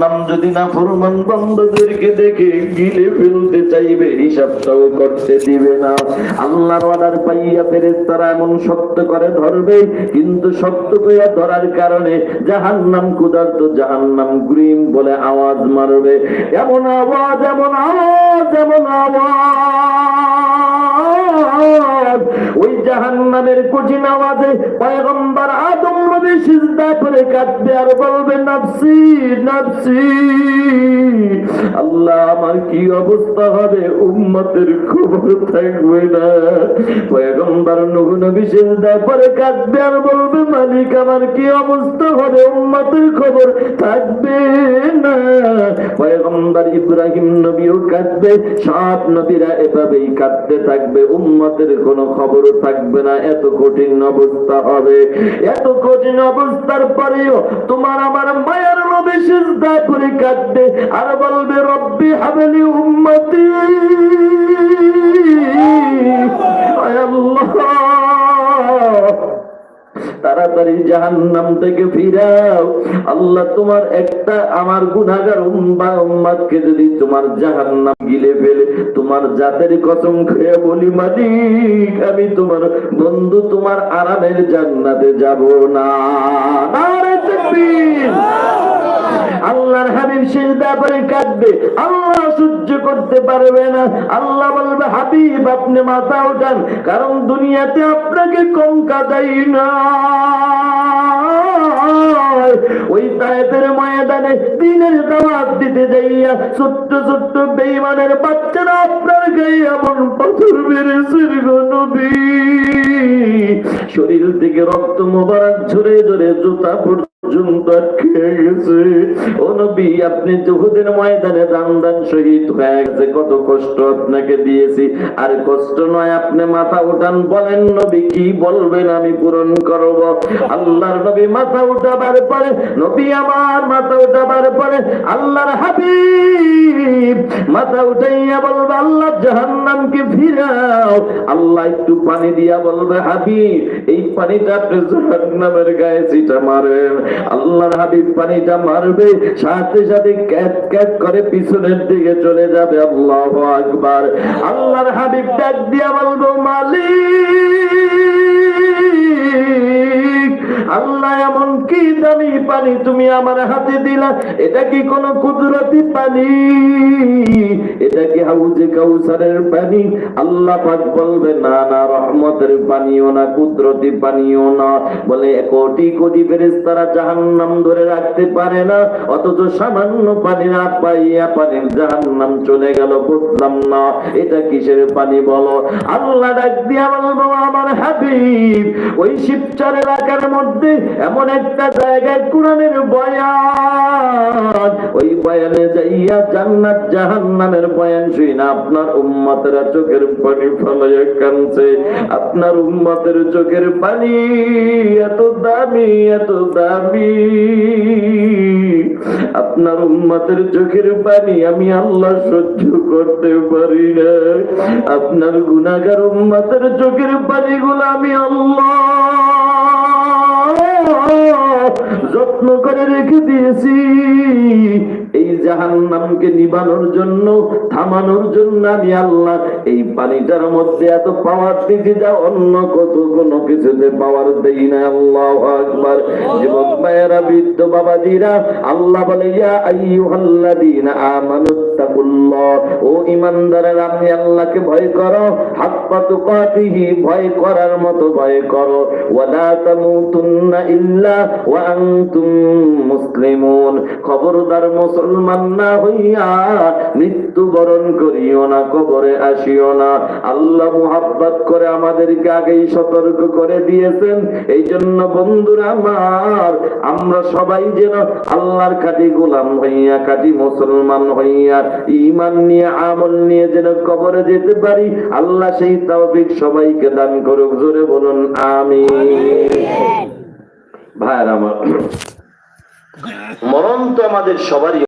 নাম যদি না ফরমান বন্ধদেরকে দেখে গিলে ফেলতে চাইবে, হিসাবটাও করতে দিবে না। আল্লাহর অর্ডার পাইয়া ফেরে তারা এমন সত্য করে ধরবে, কিন্তু সত্য কইয়া ধরার কারণে জাহান্নাম কুদার্ত জাহান্নাম গ্রিম বলে আওয়াজ মারবে। এমন আওয়াজ এমন আওয়াজ এমন আওয়াজ। ওই জাহান্নামের কঠিন আওয়াজে পয়গম্বর সিজদা করে কাঁদবে আর বলবে, নাফসি নাফসি, আল্লাহ আমার কি অবস্থা হবে? উম্মতের খবর থাকবে না। পয়গম্বর নূহ নবী সিজদা করে কাঁদবে আর বলবে, মালিক আমার কি অবস্থা হবে? উম্মতের খবর থাকবে। পয়গম্বর ইব্রাহিম নবীও কাঁদবে সব নবীরা এভাবেই কাঁদতে থাকবে, উম্মতের কোনো খবর থাকবে না, এত কঠিন অবস্থা হবে। এত কঠিন অবস্থার পরেও তোমার আমার মায়ের নবী সিজদা করে কাঁদবে, আর বলবে, রব্বি হাবেলি উম্মতি তাড়াতাড়ি জাহান্নাম থেকে ফিরাও। আল্লাহ তোমার একটা আমার উম্মা, উম্মাদকে যদি তোমার জাহান্নাম গিলে ফেলে, তোমার জাতের কসম খেয়ে বলি, মালিক, আমি তোমার বন্ধু, তোমার আরামের জান্নাতে যাব না। তাকবীর। শেষ ব্যাপারে কাঁদবে। আল্লাহ সহ্য করতে পারবে না। আল্লাহ বলবে, হাবিব, আপনি মাথা উঠান, কারণ দুনিয়াতে আপনাকে কম কাদাই না ওই তায়েফের ময়দানে দিনের দাওয়াত দিতে যাইয়া ছোট্ট ছোট্ট বেইমানের বাচ্চারা আপনার গায়ে এমন পাথর মেরেছে গো নবী। শরীর থেকে রক্ত মোবারক ঝরে ঝরে জুতা পর্যন্ত আটকে গেছে। ও নবী, আপনি জহুদের ময়দানে দান দান শহীদ গেছে, কত কষ্ট আপনাকে দিয়েছি। আর কষ্ট নয়, আপনি মাথা উঠান, বলেন নবী, কি বলবেন আমি পূরণ করব? আল্লাহর নবী মাথা উঠাবার পরে নবী আমার মাথা উঠাবার পরে আল্লাহর হাবিব মাথা উঠাইয়া বলবে, আল্লাহ জাহান্নামকে ফিরাও। আল্লাহ একটু পানি দিয়া বলবে, হাবিব, এই পানিটা আপনি জাহান্নামের গায়ে মারেন। আল্লাহর হাবিব পানিটা মারবে, সাথে সাথে ক্যাট ক্যাট করে পিছনের দিকে চলে যাবে। আল্লাহ আকবার। আল্লাহর হাবিব ডাক দিয়া বলব, মালিক আল্লাহ এমন কি দামি পানি তুমি আমার হাতে দিলা? এটা কি কোন কুদরতি পানি? এটা কি হাউজে কাউসারের পানি? আল্লাহ পাক বলবে, না না, রহমতের পানিও না, কুদরতি পানিও না। বলে, কোটি কোটি ফেরেশতারা জাহান্নাম ধরে রাখতে পারে না, অথচ সামান্য পানি না পাইয়া পানির জাহান্নাম চলে গেল, বুঝলাম না। এটা কিসের পানি বলো? আল্লাহ ডাক দিয়া বলব, আমার হাবিব ওই শিবচর এলাকার মধ্যে এমন একটা জায়গায় কোরআনের বয়ান। ওই বয়ানে যাইয়া জান্নাত, জাহান্নামের বয়ান আপনার উম্মতেরা চোখের পানি ফলাইয়া কানছে আপনার উম্মতের চোখের পানি এত দামি এত দামি। আপনার উম্মতের চোখের পানি আমি আল্লাহ সহ্য করতে পারি না। আপনার গুনাগার উম্মতের চোখের পানিগুলো আমি আল্লাহ যত্ন করে রেখে দিয়েছি। এই জাহান্নামকে নিবানোর জন্য, থামানোর জন্য আমি আল্লাহ এই পানিটার মধ্যে এত পাওয়ার দিয়েছি যা অন্য কত কোনো কিছুতে পাওয়ার দেই না। আল্লাহ আকবার। যুবক ভাইয়েরা, বৃদ্ধ বাবাজিরা, আল্লাহ বলে, ইয়া ও আল্লাহকে ভয় করো। ভয় করার মতো ভয় করো। ওয়ালা তামুতুন্না ইল্লা ওয়া আনতুম মুসলিমুন। খবরদার মুসলমান না হইয়া মৃত্যুবরণ করিও না, কবরে আসিও না। আল্লাহ মুহাব্বত করে আমাদেরকে আগেই সতর্ক করে দিয়েছেন। এই জন্য বন্ধুরা আমার, আমরা সবাই যেন আল্লাহর খাঁটি গোলাম হইয়া, খাঁটি মুসলমান হইয়া ইমান নিয়ে, আমল নিয়ে যেন কবরে যেতে পারি, আল্লাহ সেই তৌফিক সবাইকে দান করুক। জোরে বলুন আমি ভাইয়ার আমার, মরণ তো আমাদের সবারই